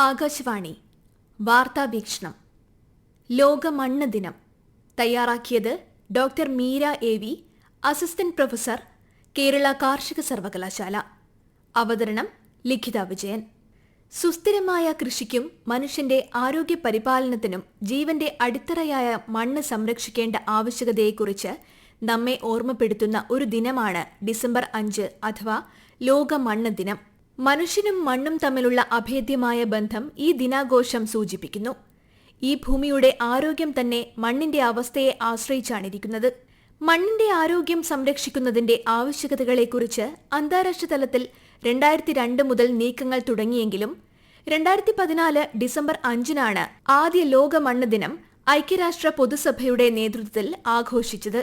ആകാശവാണി. വാർത്താവീക്ഷണം ലോക മണ്ണ് ദിനം. തയ്യാറാക്കിയത് doctor Meera A. V. Assistant professor Kerala കാർഷിക സർവകലാശാല. അവതരണം ലിഖിത വിജയൻ. സുസ്ഥിരമായ കൃഷിക്കും മനുഷ്യന്റെ ആരോഗ്യ പരിപാലനത്തിനും ജീവന്റെ അടിത്തറയായ മണ്ണ് സംരക്ഷിക്കേണ്ട ആവശ്യകതയെക്കുറിച്ച് നമ്മെ ഓർമ്മപ്പെടുത്തുന്ന ഒരു ദിനമാണ് ഡിസംബർ അഞ്ച് അഥവാ ലോക മണ്ണ് ദിനം. മനുഷ്യനും മണ്ണും തമ്മിലുള്ള അഭേദ്യമായ ബന്ധം ഈ ദിനാഘോഷം സൂചിപ്പിക്കുന്നു. ഈ ഭൂമിയുടെ ആരോഗ്യം തന്നെ മണ്ണിന്റെ അവസ്ഥയെ ആശ്രയിച്ചാണിരിക്കുന്നത്. മണ്ണിന്റെ ആരോഗ്യം സംരക്ഷിക്കുന്നതിന്റെ ആവശ്യകതകളെക്കുറിച്ച് അന്താരാഷ്ട്ര തലത്തിൽ രണ്ടായിരത്തി രണ്ട് മുതൽ നീക്കങ്ങൾ തുടങ്ങിയെങ്കിലും രണ്ടായിരത്തി പതിനാല് ഡിസംബർ അഞ്ചിനാണ് ആദ്യ ലോക മണ്ണ് ദിനം ഐക്യരാഷ്ട്ര പൊതുസഭയുടെ നേതൃത്വത്തിൽ ആഘോഷിച്ചത്.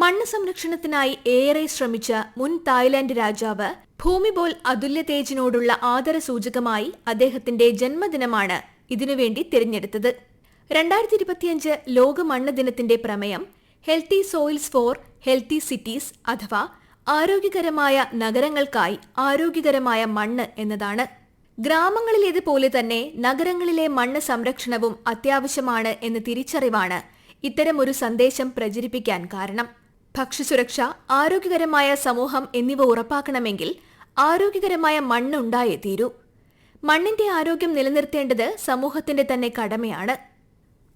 മണ്ണ് സംരക്ഷണത്തിനായി ഏറെ ശ്രമിച്ച മുൻ തായ്ലാന്റ് രാജാവ് ഭൂമിബോൽ അതുല്യ തേജിനോടുള്ള ആദരസൂചകമായി അദ്ദേഹത്തിന്റെ ജന്മദിനമാണ് ഇതിനുവേണ്ടി തിരഞ്ഞെടുത്തത്. രണ്ടായിരത്തി ഇരുപത്തിയഞ്ച് ലോക മണ്ണ് ദിനത്തിന്റെ പ്രമേയം healthy soils for healthy cities അഥവാ ആരോഗ്യകരമായ നഗരങ്ങൾക്കായി ആരോഗ്യകരമായ മണ്ണ് എന്നതാണ്. ഗ്രാമങ്ങളിലേതുപോലെ തന്നെ നഗരങ്ങളിലെ മണ്ണ് സംരക്ഷണവും അത്യാവശ്യമാണ് എന്ന തിരിച്ചറിവാണ് ഇത്തരമൊരു സന്ദേശം പ്രചരിപ്പിക്കാൻ കാരണം. ഭക്ഷ്യസുരക്ഷ ആരോഗ്യകരമായ സമൂഹം എന്നിവ ഉറപ്പാക്കണമെങ്കിൽ ആരോഗ്യകരമായ മണ്ണ് ഉണ്ടായേ തീരൂ. മണ്ണിന്റെ ആരോഗ്യം നിലനിർത്തേണ്ടത് സമൂഹത്തിന്റെ തന്നെ കടമയാണ്.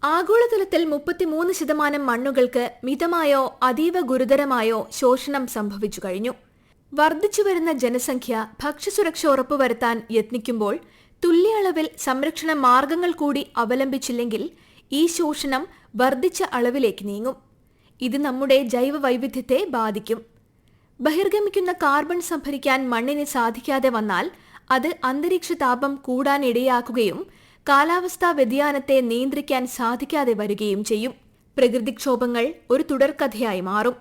ആഗോളതലത്തിൽ മുപ്പത്തിമൂന്ന് ശതമാനം മണ്ണുകൾക്ക് മിതമായോ അതീവ ഗുരുതരമായോ ശോഷണം സംഭവിച്ചു കഴിഞ്ഞു. വർദ്ധിച്ചുവരുന്ന ജനസംഖ്യ ഭക്ഷ്യസുരക്ഷ ഉറപ്പുവരുത്താൻ യത്നിക്കുമ്പോൾ തുല്യ അളവിൽ സംരക്ഷണ മാർഗങ്ങൾ കൂടി അവലംബിച്ചില്ലെങ്കിൽ ഈ ശോഷണം വർദ്ധിച്ച അളവിലേക്ക് നീങ്ങും. ഇത് നമ്മുടെ ജൈവ വൈവിധ്യത്തെ ബാധിക്കും. ബഹിർഗമിക്കുന്ന കാർബൺ സംഭരിക്കാൻ മണ്ണിന് സാധിക്കാതെ വന്നാൽ അത് അന്തരീക്ഷ താപം കൂടാനിടയാക്കുകയും കാലാവസ്ഥാ വ്യതിയാനത്തെ നിയന്ത്രിക്കാൻ സാധിക്കാതെ വരികയും ചെയ്യും. പ്രകൃതിക്ഷോഭങ്ങൾ ഒരു തുടർക്കഥയായി മാറും.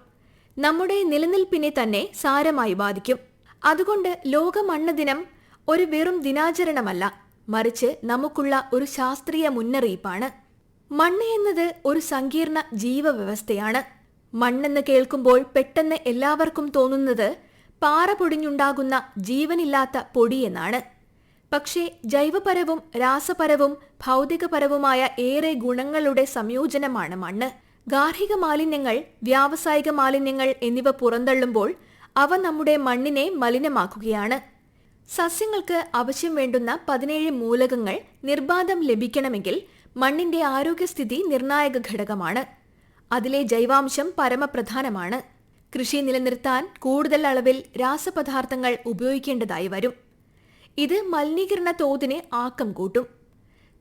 നമ്മുടെ നിലനിൽപ്പിനെ തന്നെ സാരമായി ബാധിക്കും. അതുകൊണ്ട് ലോക മണ്ണ് ദിനം ഒരു വെറും ദിനാചരണമല്ല മറിച്ച് നമുക്കുള്ള ഒരു ശാസ്ത്രീയ മുന്നറിയിപ്പാണ്. മണ്ണ് എന്നത് ഒരു സങ്കീർണ ജീവവ്യവസ്ഥയാണ്. മണ്ണെന്ന് കേൾക്കുമ്പോൾ പെട്ടെന്ന് എല്ലാവർക്കും തോന്നുന്നത് പാറ പൊടിഞ്ഞുണ്ടാകുന്ന ജീവനില്ലാത്ത പൊടിയെന്നാണ് പക്ഷേ ജൈവപരവും രാസപരവും ഭൗതികപരവുമായ ഏറെ ഗുണങ്ങളുടെ സംയോജനമാണ് മണ്ണ്. ഗാർഹിക മാലിന്യങ്ങൾ വ്യാവസായിക മാലിന്യങ്ങൾ എന്നിവ പുറന്തള്ളുമ്പോൾ അവ നമ്മുടെ മണ്ണിനെ മലിനമാക്കുകയാണ്. സസ്യങ്ങൾക്ക് ആവശ്യം വേണ്ടുന്ന പതിനേഴ് മൂലകങ്ങൾ നിർബാധം ലഭിക്കണമെങ്കിൽ മണ്ണിന്റെ ആരോഗ്യസ്ഥിതി നിർണായക ഘടകമാണ്. അതിലെ ജൈവാംശം പരമപ്രധാനമാണ്. കൃഷി നിലനിർത്താൻ കൂടുതൽ അളവിൽ രാസപദാർത്ഥങ്ങൾ ഉപയോഗിക്കേണ്ടതായി വരും. ഇത് മലിനീകരണ തോതിന് ആക്കം കൂട്ടും.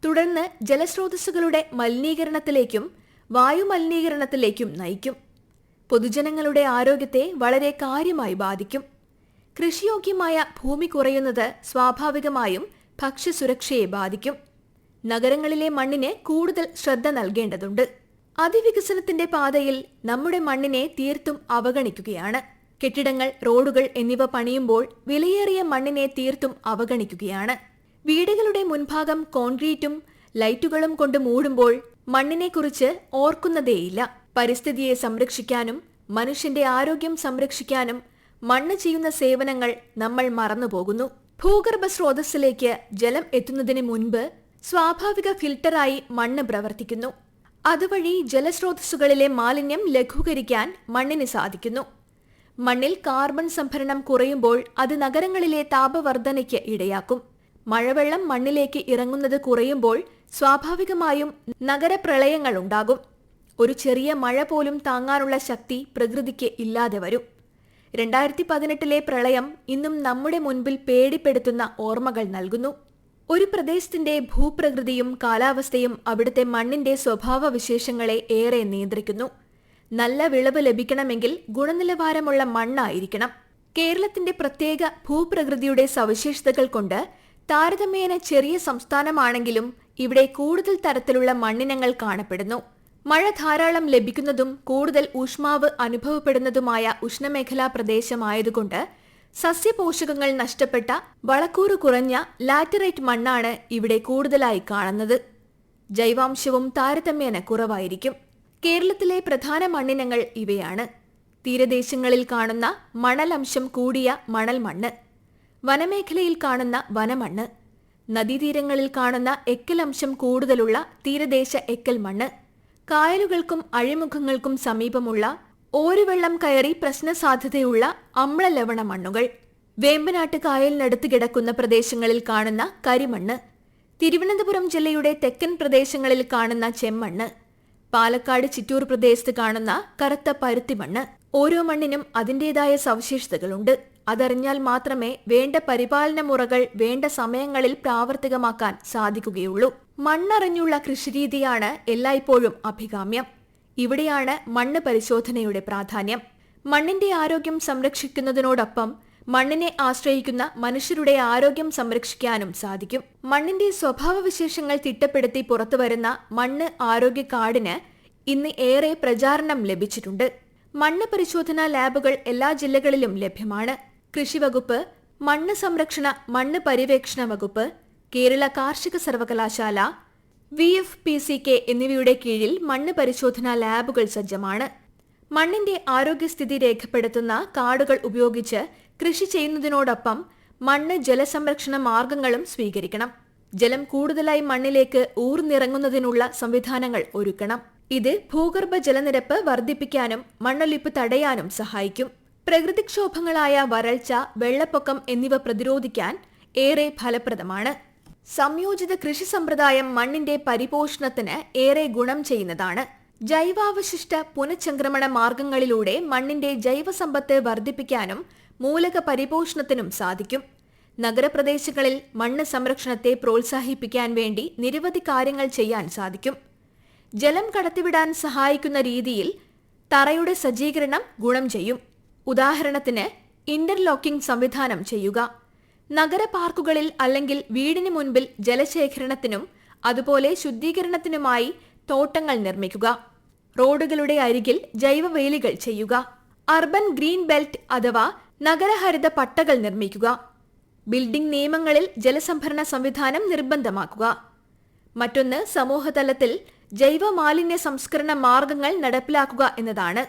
തുടർന്ന് ജലസ്രോതസ്സുകളുടെ മലിനീകരണത്തിലേക്കും വായു മലിനീകരണത്തിലേക്കും നയിക്കും. പൊതുജനങ്ങളുടെ ആരോഗ്യത്തെ വളരെ കാര്യമായി ബാധിക്കും. കൃഷിയോഗ്യമായ ഭൂമി കുറയുന്നത് സ്വാഭാവികമായും ഭക്ഷ്യസുരക്ഷയെ ബാധിക്കും. നഗരങ്ങളിലെ മണ്ണിന് കൂടുതൽ ശ്രദ്ധ നൽകേണ്ടതുണ്ട്. അതിവികസനത്തിന്റെ പാതയിൽ നമ്മുടെ മണ്ണിനെ തീർത്തും അവഗണിക്കുകയാണ്. കെട്ടിടങ്ങൾ റോഡുകൾ എന്നിവ പണിയുമ്പോൾ വിലയേറിയ മണ്ണിനെ തീർത്തും അവഗണിക്കുകയാണ്. വീടുകളുടെ മുൻഭാഗം കോൺക്രീറ്റും ലൈറ്റുകളും കൊണ്ട് മൂടുമ്പോൾ മണ്ണിനെക്കുറിച്ച് ഓർക്കുന്നതേയില്ല. പരിസ്ഥിതിയെ സംരക്ഷിക്കാനും മനുഷ്യന്റെ ആരോഗ്യം സംരക്ഷിക്കാനും മണ്ണ് ചെയ്യുന്ന സേവനങ്ങൾ നമ്മൾ മറന്നുപോകുന്നു. ഭൂഗർഭ സ്രോതസ്സിലേക്ക് ജലം എത്തുന്നതിന് മുൻപ് സ്വാഭാവിക ഫിൽട്ടറായി മണ്ണ് പ്രവർത്തിക്കുന്നു. അതുവഴി ജലസ്രോതസ്സുകളിലെ മാലിന്യം ലഘൂകരിക്കാൻ മണ്ണിന് സാധിക്കുന്നു. മണ്ണിൽ കാർബൺ സംഭരണം കുറയുമ്പോൾ അത് നഗരങ്ങളിലെ താപവർദ്ധനയ്ക്ക് ഇടയാക്കും. മഴവെള്ളം മണ്ണിലേക്ക് ഇറങ്ങുന്നത് കുറയുമ്പോൾ സ്വാഭാവികമായും നഗരപ്രളയങ്ങൾ ഉണ്ടാകും. ഒരു ചെറിയ മഴ പോലും താങ്ങാനുള്ള ശക്തി പ്രകൃതിക്ക് ഇല്ലാതെ വരും. രണ്ടായിരത്തി പതിനെട്ടിലെ പ്രളയം ഇന്നും നമ്മുടെ മുൻപിൽ പേടിപ്പെടുത്തുന്ന ഓർമ്മകൾ നൽകുന്നു. ഒരു പ്രദേശത്തിന്റെ ഭൂപ്രകൃതിയും കാലാവസ്ഥയും അവിടുത്തെ മണ്ണിന്റെ സ്വഭാവവിശേഷങ്ങളെ ഏറെ നിയന്ത്രിക്കുന്നു. നല്ല വിളവ് ലഭിക്കണമെങ്കിൽ ഗുണനിലവാരമുള്ള മണ്ണായിരിക്കണം. കേരളത്തിന്റെ പ്രത്യേക ഭൂപ്രകൃതിയുടെ സവിശേഷതകൾ കൊണ്ട് താരതമ്യേന ചെറിയ സംസ്ഥാനമാണെങ്കിലും ഇവിടെ കൂടുതൽ തരത്തിലുള്ള മണ്ണിനങ്ങൾ കാണപ്പെടുന്നു. മഴ ധാരാളം ലഭിക്കുന്നതും കൂടുതൽ ഊഷ്മാവ് അനുഭവപ്പെടുന്നതുമായ ഉഷ്ണമേഖലാ പ്രദേശമായതുകൊണ്ട് സസ്യപോഷകങ്ങൾ നഷ്ടപ്പെട്ട വളക്കൂറ് കുറഞ്ഞ ലാറ്ററൈറ്റ് മണ്ണാണ് ഇവിടെ കൂടുതലായി കാണുന്നത്. ജൈവാംശവും താരതമ്യേന കുറവായിരിക്കും. കേരളത്തിലെ പ്രധാന മണ്ണിനങ്ങൾ ഇവയാണ്. തീരദേശങ്ങളിൽ കാണുന്ന മണലംശം കൂടിയ മണൽ മണ്ണ് വനമേഖലയിൽ കാണുന്ന വനമണ്ണ് നദീതീരങ്ങളിൽ കാണുന്ന എക്കലംശം കൂടുതലുള്ള തീരദേശ എക്കൽ മണ്ണ് കായലുകൾക്കും അഴിമുഖങ്ങൾക്കും സമീപമുള്ള ഓരുവെള്ളം കയറി പ്രശ്നസാധ്യതയുള്ള അമ്ലലവണ മണ്ണുകൾ വേമ്പനാട്ട് കായലിനടുത്ത് കിടക്കുന്ന പ്രദേശങ്ങളിൽ കാണുന്ന കരിമണ്ണ് തിരുവനന്തപുരം ജില്ലയുടെ തെക്കൻ പ്രദേശങ്ങളിൽ കാണുന്ന ചെമ്മണ്ണ് പാലക്കാട് ചിറ്റൂർ പ്രദേശത്ത് കാണുന്ന കറുത്ത പരുത്തിമണ്ണ്. ഓരോ മണ്ണിനും അതിന്റേതായ സവിശേഷതകളുണ്ട്. അതറിഞ്ഞാൽ മാത്രമേ വേണ്ട പരിപാലന മുറകൾ വേണ്ട സമയങ്ങളിൽ പ്രാവർത്തികമാക്കാൻ സാധിക്കുകയുള്ളൂ. മണ്ണറിഞ്ഞുള്ള കൃഷിരീതിയാണ് എല്ലായ്പ്പോഴും അഭികാമ്യം. ഇവിടെയാണ് മണ്ണ് പരിശോധനയുടെ പ്രാധാന്യം. മണ്ണിന്റെ ആരോഗ്യം സംരക്ഷിക്കുന്നതിനോടൊപ്പം മണ്ണിനെ ആശ്രയിക്കുന്ന മനുഷ്യരുടെ ആരോഗ്യം സംരക്ഷിക്കാനും സാധിക്കും. മണ്ണിന്റെ സ്വഭാവവിശേഷങ്ങൾ തിട്ടപ്പെടുത്തി പുറത്തുവരുന്ന മണ്ണ് ആരോഗ്യ കാർഡിന് ഇന്ന് ഏറെ പ്രചാരണം ലഭിച്ചിട്ടുണ്ട്. മണ്ണ് പരിശോധനാ ലാബുകൾ എല്ലാ ജില്ലകളിലും ലഭ്യമാണ്. കൃഷിവകുപ്പ് മണ്ണ് സംരക്ഷണ മണ്ണ് പര്യവേക്ഷണ വകുപ്പ് കേരള കാർഷിക സർവകലാശാല V F P C K എന്നിവയുടെ കീഴിൽ മണ്ണ് പരിശോധനാ ലാബുകൾ സജ്ജമാണ്. മണ്ണിന്റെ ആരോഗ്യസ്ഥിതി രേഖപ്പെടുത്തുന്ന കാർഡുകൾ ഉപയോഗിച്ച് കൃഷി ചെയ്യുന്നതിനോടൊപ്പം മണ്ണ് ജലസംരക്ഷണ മാർഗങ്ങളും സ്വീകരിക്കണം. ജലം കൂടുതലായി മണ്ണിലേക്ക് ഊർന്നിറങ്ങുന്നതിനുള്ള സംവിധാനങ്ങൾ ഒരുക്കണം. ഇത് ഭൂഗർഭ ജലനിരപ്പ് വർദ്ധിപ്പിക്കാനും മണ്ണൊലിപ്പ് തടയാനും സഹായിക്കും. പ്രകൃതിക്ഷോഭങ്ങളായ വരൾച്ച വെള്ളപ്പൊക്കം എന്നിവ പ്രതിരോധിക്കാൻ ഏറെ ഫലപ്രദമാണ്. സംയോജിത കൃഷി സമ്പ്രദായം മണ്ണിന്റെ പരിപോഷണത്തിന് ഏറെ ഗുണം ചെയ്യുന്നതാണ്. ജൈവാവശിഷ്ട പുനഃചംക്രമണ മാർഗങ്ങളിലൂടെ മണ്ണിന്റെ ജൈവസമ്പത്ത് വർദ്ധിപ്പിക്കാനും മൂലക പരിപോഷണത്തിനും സാധിക്കും. നഗരപ്രദേശങ്ങളിൽ മണ്ണ് സംരക്ഷണത്തെ പ്രോത്സാഹിപ്പിക്കാൻ വേണ്ടി നിരവധി കാര്യങ്ങൾ ചെയ്യാൻ സാധിക്കും. ജലം കടത്തിവിടാൻ സഹായിക്കുന്ന രീതിയിൽ തറയുടെ സജ്ജീകരണം ഗുണം ചെയ്യും. ഉദാഹരണത്തിന് ഇന്റർലോക്കിംഗ് സംവിധാനം ചെയ്യുക. നഗര പാർക്കുകളിൽ അല്ലെങ്കിൽ വീടിന് മുൻപിൽ ജലശേഖരണത്തിനും അതുപോലെ ശുദ്ധീകരണത്തിനുമായി തോട്ടങ്ങൾ നിർമ്മിക്കുക. റോഡുകളുടെ അരികിൽ ജൈവവേലികൾ ചെയ്യുക. അർബൻ ഗ്രീൻ ബെൽറ്റ് അഥവാ നഗരഹരിത പട്ടകൾ നിർമ്മിക്കുക. ബിൽഡിംഗ് നിയമങ്ങളിൽ ജലസംഭരണ സംവിധാനം നിർബന്ധമാക്കുക. മറ്റൊന്ന് സമൂഹതലത്തിൽ ജൈവ മാലിന്യ സംസ്കരണ മാർഗങ്ങൾ നടപ്പിലാക്കുക എന്നതാണ്.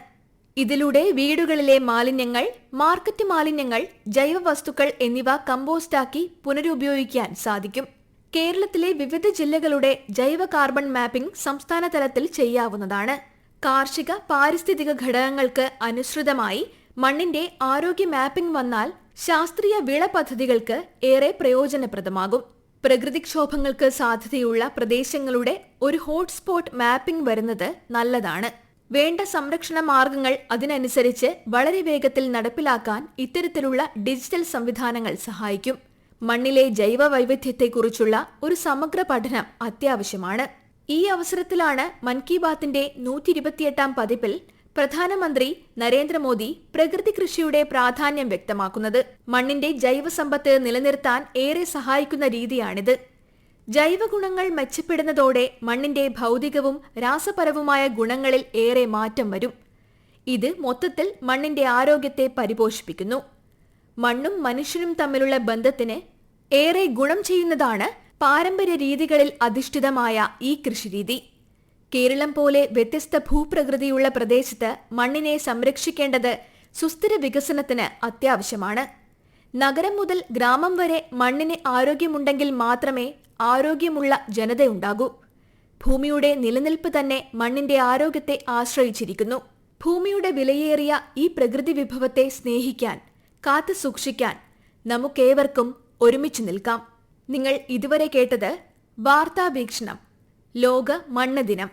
ഇതിലൂടെ വീടുകളിലെ മാലിന്യങ്ങൾ മാർക്കറ്റ് മാലിന്യങ്ങൾ ജൈവ വസ്തുക്കൾ എന്നിവ കമ്പോസ്റ്റാക്കി പുനരുപയോഗിക്കാൻ സാധിക്കും. കേരളത്തിലെ വിവിധ ജില്ലകളുടെ ജൈവ കാർബൺ മാപ്പിംഗ് സംസ്ഥാന തലത്തിൽ ചെയ്യാവുന്നതാണ്. കാർഷിക പാരിസ്ഥിതിക ഘടകങ്ങൾക്ക് അനുസൃതമായി മണ്ണിന്റെ ആരോഗ്യ മാപ്പിംഗ് വന്നാൽ ശാസ്ത്രീയ വിള പദ്ധതികൾക്ക് ഏറെ പ്രയോജനപ്രദമാകും. പ്രകൃതിക്ഷോഭങ്ങൾക്ക് സാധ്യതയുള്ള പ്രദേശങ്ങളുടെ ഒരു ഹോട്ട്സ്പോട്ട് മാപ്പിംഗ് വരുന്നത് നല്ലതാണ്. വേണ്ട സംരക്ഷണ മാർഗങ്ങൾ അതിനനുസരിച്ച് വളരെ വേഗത്തിൽ നടപ്പിലാക്കാൻ ഇത്തരത്തിലുള്ള ഡിജിറ്റൽ സംവിധാനങ്ങൾ സഹായിക്കും. മണ്ണിലെ ജൈവ വൈവിധ്യത്തെക്കുറിച്ചുള്ള ഒരു സമഗ്ര പഠനം അത്യാവശ്യമാണ്. ഈ അവസരത്തിലാണ് മൻ കി ബാത്തിന്റെ നൂറ്റി ഇരുപത്തിയെട്ടാം പതിപ്പിൽ പ്രധാനമന്ത്രി നരേന്ദ്രമോദി പ്രകൃതി കൃഷിയുടെ പ്രാധാന്യം വ്യക്തമാക്കുന്നത്. മണ്ണിന്റെ ജൈവസമ്പത്ത് നിലനിർത്താൻ ഏറെ സഹായിക്കുന്ന രീതിയാണിത്. ജൈവഗുണങ്ങൾ മെച്ചപ്പെടുന്നതോടെ മണ്ണിന്റെ ഭൗതികവും രാസപരവുമായ ഗുണങ്ങളിൽ ഏറെ മാറ്റം വരും. ഇത് മൊത്തത്തിൽ മണ്ണിന്റെ ആരോഗ്യത്തെ പരിപോഷിപ്പിക്കുന്നു. മണ്ണും മനുഷ്യനും തമ്മിലുള്ള ബന്ധത്തിന് ഏറെ ഗുണം ചെയ്യുന്നതാണ് പാരമ്പര്യ രീതികളിൽ അധിഷ്ഠിതമായ ഈ കൃഷിരീതി. കേരളം പോലെ വ്യത്യസ്ത ഭൂപ്രകൃതിയുള്ള പ്രദേശത്ത് മണ്ണിനെ സംരക്ഷിക്കേണ്ടത് സുസ്ഥിര വികസനത്തിന് അത്യാവശ്യമാണ്. നഗരം മുതൽ ഗ്രാമം വരെ മണ്ണിന് ആരോഗ്യമുണ്ടെങ്കിൽ മാത്രമേ ആരോഗ്യമുള്ള ജനതയുണ്ടാകൂ ഭൂമിയുടെ നിലനിൽപ്പ് തന്നെ മണ്ണിന്റെ ആരോഗ്യത്തെ ആശ്രയിച്ചിരിക്കുന്നു. ഭൂമിയുടെ വിലയേറിയ ഈ പ്രകൃതി വിഭവത്തെ സ്നേഹിക്കാൻ കാത്തു സൂക്ഷിക്കാൻ നമുക്കേവർക്കും ഒരുമിച്ച് നിൽക്കാം. നിങ്ങൾ ഇതുവരെ കേട്ടത് വാർത്താവീക്ഷണം ലോക മണ്ണ് ദിനം